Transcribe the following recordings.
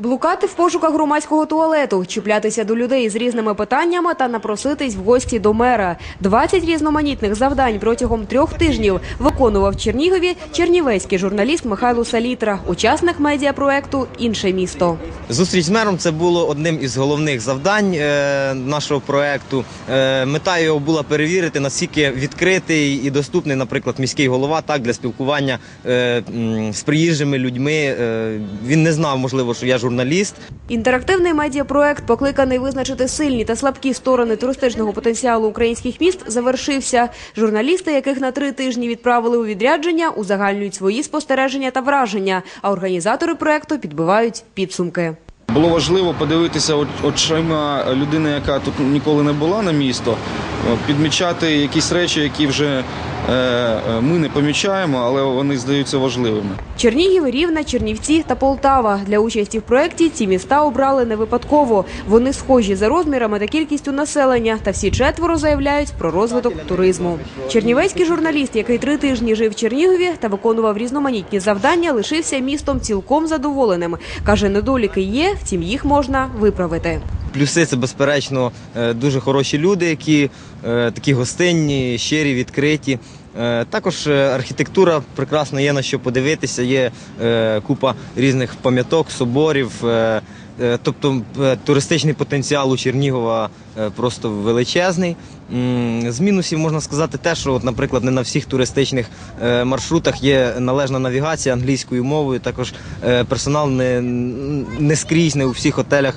Блукати в пошуках громадського туалету, чіплятися до людей з різними питаннями та напроситись в гості до мера. 20 різноманітних завдань протягом трьох тижнів виконував Чернігові чернівецький журналіст Михайло Салітра, учасник медіапроекту Інше місто. Зустріч з мером це було одним із головних завдань е, нашого проекту. Е, мета його була перевірити, наскільки відкритий і доступний, наприклад, міський голова так для спілкування е, з приїжджими людьми. Він не знав, можливо, що я журналіст. Інтерактивний медіапроект, покликаний визначити сильні та слабкі сторони туристичного потенціалу українських міст, завершився. Журналісти, яких на три тижні відправили у відрядження, узагальнюють свої спостереження та враження, а організатори проекту підбивають підсумки. Було важливо подивитися очима людини, яка тут ніколи не була на місто, підмічати якісь речі, які вже ми не помічаємо, але вони здаються важливими. Чернігів, Рівне, Чернівці та Полтава. Для участі в проєкті ці міста обрали не випадково. Вони схожі за розмірами та кількістю населення, та всі четверо заявляють про розвиток туризму. Чернівецький журналіст, який три тижні жив в Чернігові та виконував різноманітні завдання, лишився містом цілком задоволеним. Каже, недоліки є, втім їх можна виправити. Плюси це безперечно е, дуже хороші люди, які е, такі гостинні, щирі, відкриті. Е, Також архітектура прекрасна, є на що подивитися. Є купа різних пам'яток, соборів. Тобто туристичний потенціал у Чернігова просто величезний. З мінусів можна сказати те, що, от, наприклад, не на всіх туристичних маршрутах є належна навігація англійською мовою. Також персонал не, не скрізь, не у всіх готелях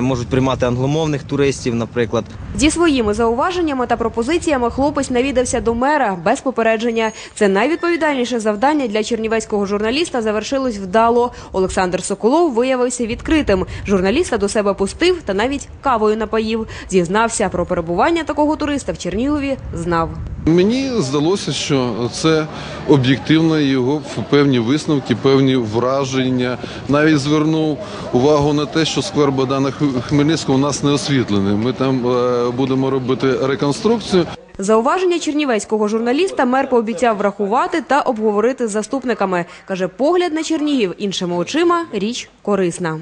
можуть приймати англомовних туристів, наприклад. Зі своїми зауваженнями та пропозиціями хлопець навідався до мера без попередження. Це найвідповідальніше завдання для чернівецького журналіста завершилось вдало. Олександр Соколов виявився відкритим. Журналіста до себе пустив та навіть кавою напоїв. Зізнався про перебування такого туриста в Чернігові. Знав. Мені здалося, що це об'єктивно його певні висновки, певні враження. Навіть звернув увагу на те, що сквер Богдана Хмельницького у нас не освітлений. Ми там е, будемо робити реконструкцію. Зауваження чернівецького журналіста мер пообіцяв врахувати та обговорити з заступниками. Каже, погляд на Чернігів іншими очима річ корисна.